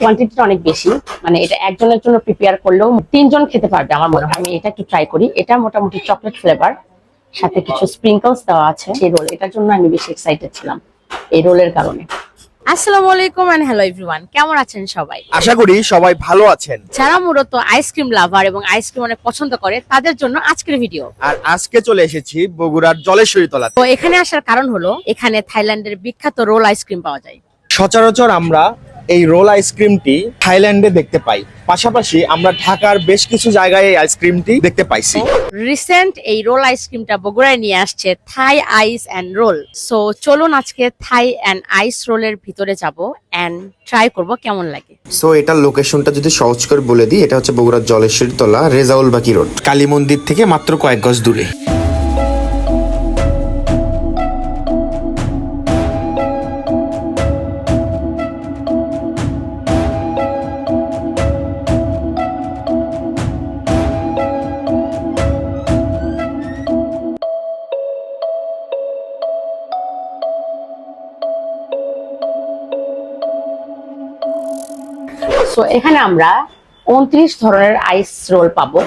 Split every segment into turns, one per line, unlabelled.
কোয়ান্টিটিটা অনেক বেশি। মানে এটা একজনের জন্য প্রিপেয়ার করলেও তিনজন খেতে পারবে আমার মনে হয়। আমি এটা একটু ট্রাই করি। এটা মোটামুটি চকলেট ফ্লেভার সাথে কিছু স্প্রিঙ্কলস দেওয়া আছে। সেই রোল এটার জন্য আমি বেশি এক্সাইটেড ছিলাম এই রোলের কারণে।
আসসালামু আলাইকুম এন্ড হ্যালো এভরিওয়ান কেমন আছেন সবাই?
আশা করি সবাই ভালো আছেন।
যারা মূলত আইসক্রিম লাভার এবং আইসক্রিম অনেক পছন্দ করে তাদের জন্য আজকের ভিডিও
আর আজকে চলে এসেছি বগুড়ার জলেশ্বরী তলা
তো এখানে আসার কারণ হলো এখানে থাইল্যান্ডের বিখ্যাত রোল আইসক্রিম পাওয়া যায়।
সচরাচর আমরা এই রোল আইসক্রিমটি থাইল্যান্ডে দেখতে পাই। পাশাপাশি আমরা ঢাকার বেশ কিছু জায়গায় এই আইসক্রিমটি দেখতে পাইছি।
রিসেন্ট এই রোল আইসক্রিমটা বগুড়ায় নিয়ে আসছে Thai ice and roll. So চলুন আজকে থাই অ্যান্ড আইস রোলের ভিতরে যাব অ্যান্ড ট্রাই করব কেমন লাগে।
সো এটার লোকেশনটা যদি সহজ করে বলে দিই এটা হচ্ছে বগুড়ার জলেশ্বরী তলা রেজাউল বাকি রোড। কালী মন্দির থেকে মাত্র কয়েক গজ দূরে।
সো এখানে আমরা উনত্রিশ ধরনের আইস রোল পাবো।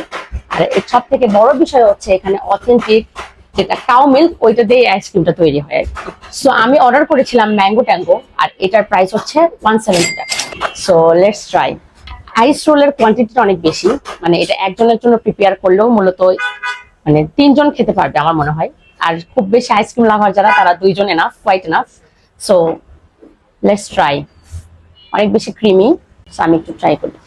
আর এর সব থেকে বড় বিষয় হচ্ছে এখানে অথেন্টিক যেটা কাউ মিল্ক ওইটা দিয়ে আইসক্রিমটা তৈরি হয় সো আমি অর্ডার করেছিলাম ম্যাঙ্গো ট্যাঙ্গো আর এটার প্রাইস হচ্ছে ওয়ান সেভেন্টি টাকা সো লেটস ট্রাই আইস রোলের কোয়ান্টিটিটা অনেক বেশি মানে এটা একজনের জন্য প্রিপেয়ার করলেও মূলত মানে তিনজন খেতে পারবে আমার মনে হয়। আর খুব বেশি আইসক্রিম লাভার যারা, তারা দুইজন enough white enough so let's try অনেক বেশি ক্রিমি আমি একটু ট্রাই করি।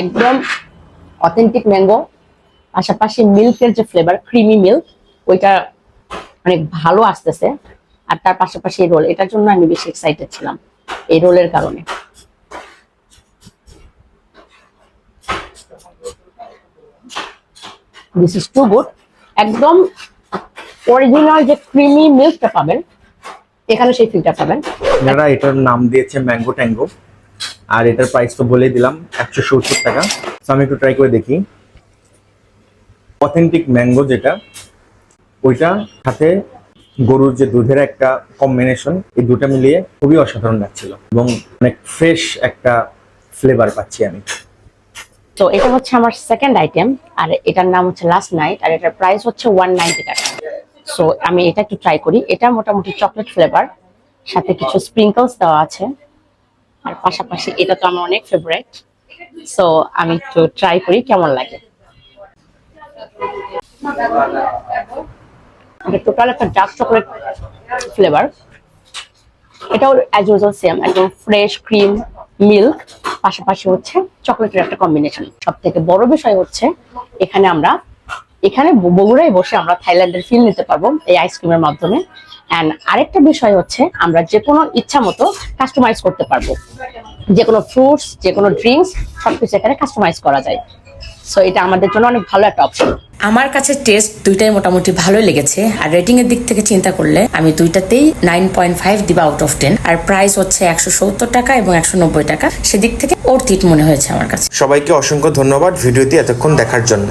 একদম অথেন্টিক ম্যাঙ্গো পাশাপাশি মিল্কের যে ফ্লেভার ক্রিমি মিল্ক ওইটা অনেক ভালো আসতেছে। আর তার পাশাপাশি রোল এটার জন্য আমি বেশি এক্সাইটেড ছিলাম এই রোলের কারণে। দিস ইজ টু গুড একদম অরিজিনাল যে ক্রিমি মিল্কটা পাবেন এখানে সেই ফিলটা পাবেন।
যারা এটার নাম দিয়েছে ম্যাঙ্গো ট্যাঙ্গো আর এটার প্রাইস তো বলেই দিলাম একশো সত্তর টাকা। তো আমি একটু ট্রাই করে দেখি। অথেন্টিক ম্যাঙ্গো যেটা ওইটা সাথে গরুর যে দুধের একটা কম্বিনেশন এই দুটা মিলিয়ে খুবই অসাধারণ লাগছিল এবং অনেক ফ্রেশ একটা ফ্লেভার পাচ্ছি আমি।
তো এটা হচ্ছে আমার সেকেন্ড আইটেম আর এটার নাম হচ্ছে লাস্ট নাইট আর এটার প্রাইস হচ্ছে ওয়ান নাইনটি টাকা। সো আমি এটা একটু ট্রাই করি। এটা মোটামুটি চকলেট ফ্লেভার সাথে কিছু স্প্রিঙ্কলস দেওয়া আছে। আর পাশাপাশি এটা তো আমার অনেক ফেভারিট সো আমি একটু ট্রাই করি কেমন লাগে। টোটাল একটা ডার্ক চকলেট ফ্লেভার এটাও অ্যাজ ইউজুয়াল সেম একদম ফ্রেশ ক্রিম মিল্ক পাশাপাশি হচ্ছে চকলেটের একটা কম্বিনেশন সব থেকে বড় বিষয় হচ্ছে, এখানে আমরা এখানে বগুড়ায় বসে আমরা থাইল্যান্ডের ফিল নিতে পারব এই আইসক্রিমের মাধ্যমে। অ্যান্ড আরেকটা বিষয় হচ্ছে আমরা যে কোনো ইচ্ছা মতো কাস্টমাইজ করতে পারব। যে কোনো ফ্রুটস যে কোনো ড্রিঙ্কস সবকিছু এখানে কাস্টমাইজ করা যায়। সো এটা আমাদের জন্য অনেক ভালো একটা অপশন
আমার কাছে টেস্ট দুইটাই মোটামুটি ভালোই লেগেছে। আর রেটিং এর দিক থেকে চিন্তা করলে আমি দুইটাতেই নাইন পয়েন্ট ফাইভ দিবা আউট অফ টেন আর প্রাইস হচ্ছে একশো সত্তর টাকা এবং একশো নব্বই টাকা। সেদিক থেকে ওর তিট মনে হয়েছে আমার কাছে।
সবাইকে অসংখ্য ধন্যবাদ ভিডিওটি এতক্ষণ দেখার জন্য।